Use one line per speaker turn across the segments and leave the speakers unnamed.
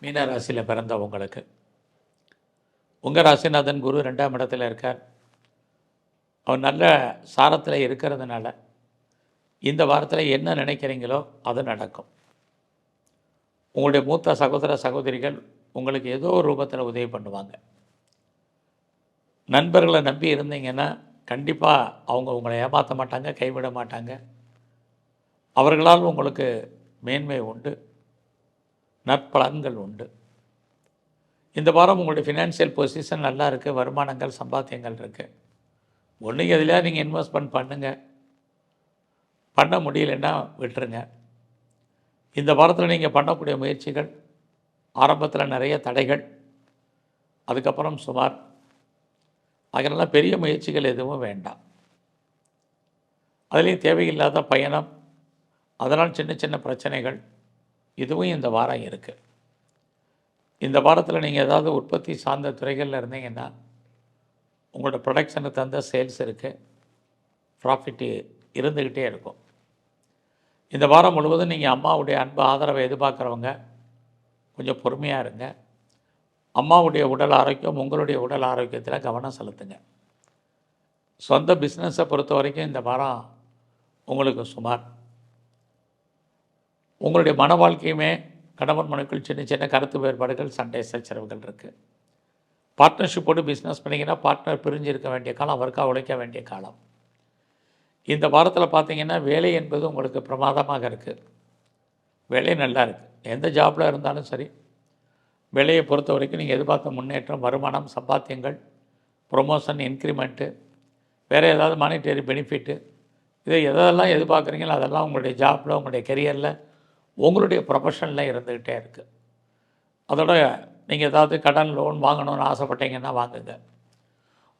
மீன ராசியில் பிறந்த உங்கள் ராசிநாதன் குரு ரெண்டாம் இடத்துல இருக்கார். அவர் நல்ல சாரத்தில் இருக்கிறதுனால இந்த வாரத்தில் என்ன நினைக்கிறீங்களோ அது நடக்கும். உங்களுடைய மூத்த சகோதர சகோதரிகள் உங்களுக்கு ஏதோ ஒரு ரூபத்தில் உதவி பண்ணுவாங்க. நண்பர்களை நம்பி இருந்தீங்கன்னா கண்டிப்பாக அவங்க உங்களை ஏமாற்ற மாட்டாங்க கைவிட மாட்டாங்க. அவர்களால் உங்களுக்கு மேன்மை உண்டு. நற்பலன்கள் உண்டு. இந்த வாரம் உங்களுடைய ஃபினான்ஷியல் பொசிஷன் நல்லா இருக்குது வருமானங்கள் சம்பாத்தியங்கள் இருக்குது ஒன்று எதில் நீங்கள் இன்வெஸ்ட்மெண்ட் பண்ணுங்கள் பண்ண முடியலன்னா விட்டுருங்க. இந்த வாரத்தில் நீங்கள் பண்ணக்கூடிய முயற்சிகள் ஆரம்பத்தில் நிறைய தடைகள் அதுக்கப்புறம் சுமார். அதனால் பெரிய முயற்சிகள் எதுவும் வேண்டாம். அதுலேயும் தேவையில்லாத பயணம் அதனால் சின்ன சின்ன பிரச்சனைகள் இதுவும் இந்த வாரம் இருக்குது இந்த வாரத்தில் நீங்கள் ஏதாவது உற்பத்தி சார்ந்த துறைகளில் இருந்தீங்கன்னா உங்களோட ப்ரொடக்ஷனுக்கு தந்த சேல்ஸ் இருக்குது ப்ராஃபிட்டு இருந்துக்கிட்டே இருக்கும். இந்த வாரம் முழுவதும் நீங்கள் அம்மாவுடைய அன்பு ஆதரவை எதிர்பார்க்குறவங்க கொஞ்சம் பொறுமையாக இருங்க. அம்மாவுடைய உடல் ஆரோக்கியம் உங்களுடைய உடல் ஆரோக்கியத்தில் கவனம் செலுத்துங்க. சொந்த பிஸ்னஸை பொறுத்த வரைக்கும் இந்த வாரம் உங்களுக்கு சுமார் உங்களுடைய மன வாழ்க்கையுமே கணவன் மனுக்கள் சின்ன சின்ன கருத்து வேறுபாடுகள் சண்டை சச்சரவுகள் இருக்குது பார்ட்னர்ஷிப்போடு பிஸ்னஸ் பண்ணிங்கன்னா பார்ட்னர் பிரிஞ்சு இருக்க வேண்டிய காலம் அவருக்காக உழைக்க வேண்டிய காலம். இந்த வாரத்தில் பார்த்தீங்கன்னா வேலை என்பது உங்களுக்கு பிரமாதமாக இருக்குது வேலை நல்லா இருக்குது எந்த ஜாப்பில் இருந்தாலும் சரி. வேலையை பொறுத்த வரைக்கும் நீங்கள் எதிர்பார்த்த முன்னேற்றம் வருமானம் சம்பாத்தியங்கள் ப்ரொமோஷன் இன்க்ரிமெண்ட்டு வேறு ஏதாவது மானிட்டரி பெனிஃபிட்டு இதை எதெல்லாம் எதிர்பார்க்குறீங்களோ அதெல்லாம் உங்களுடைய ஜாப்பில் உங்களுடைய கெரியரில் உங்களுடைய ப்ரொஃபஷனில் இருந்துக்கிட்டே இருக்குது அதோட நீங்கள் ஏதாவது கடன் லோன் வாங்கணும்னு ஆசைப்பட்டீங்கன்னா வாங்குங்க.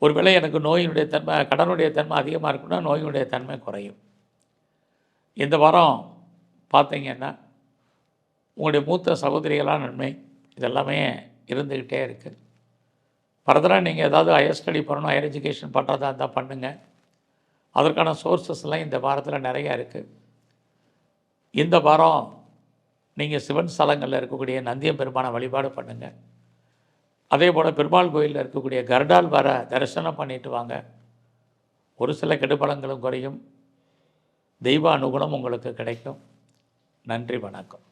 ஒருவேளை எனக்கு நோயினுடைய தன்மை கடனுடைய தன்மை அதிகமாக இருக்குன்னா நோயினுடைய தன்மை குறையும். இந்த வாரம் பார்த்தீங்கன்னா உங்களுடைய மூத்த சகோதரிகளாக நன்மை இதெல்லாமே இருந்துக்கிட்டே இருக்குது ஃபர்தராக நீங்கள் ஏதாவது ஹையர் ஸ்டடி பண்ணணும் ஹையர் எஜுகேஷன் பண்ணுறதா இருந்தால் பண்ணுங்கள் அதற்கான சோர்ஸஸ்லாம் இந்த வாரத்தில் நிறையா இருக்குது இந்த வாரம் நீங்கள் சிவன் ஸ்தலங்களில் இருக்கக்கூடிய நந்தியம் பெருமானை வழிபாடு பண்ணுங்கள் அதே போல் பெருமாள் கோயிலில் இருக்கக்கூடிய கர்டால் வர தரிசனம் பண்ணிட்டு வாங்க. ஒரு சில கெடுபலங்களும் குறையும். தெய்வ அனுகுணம் உங்களுக்கு கிடைக்கும். நன்றி வணக்கம்.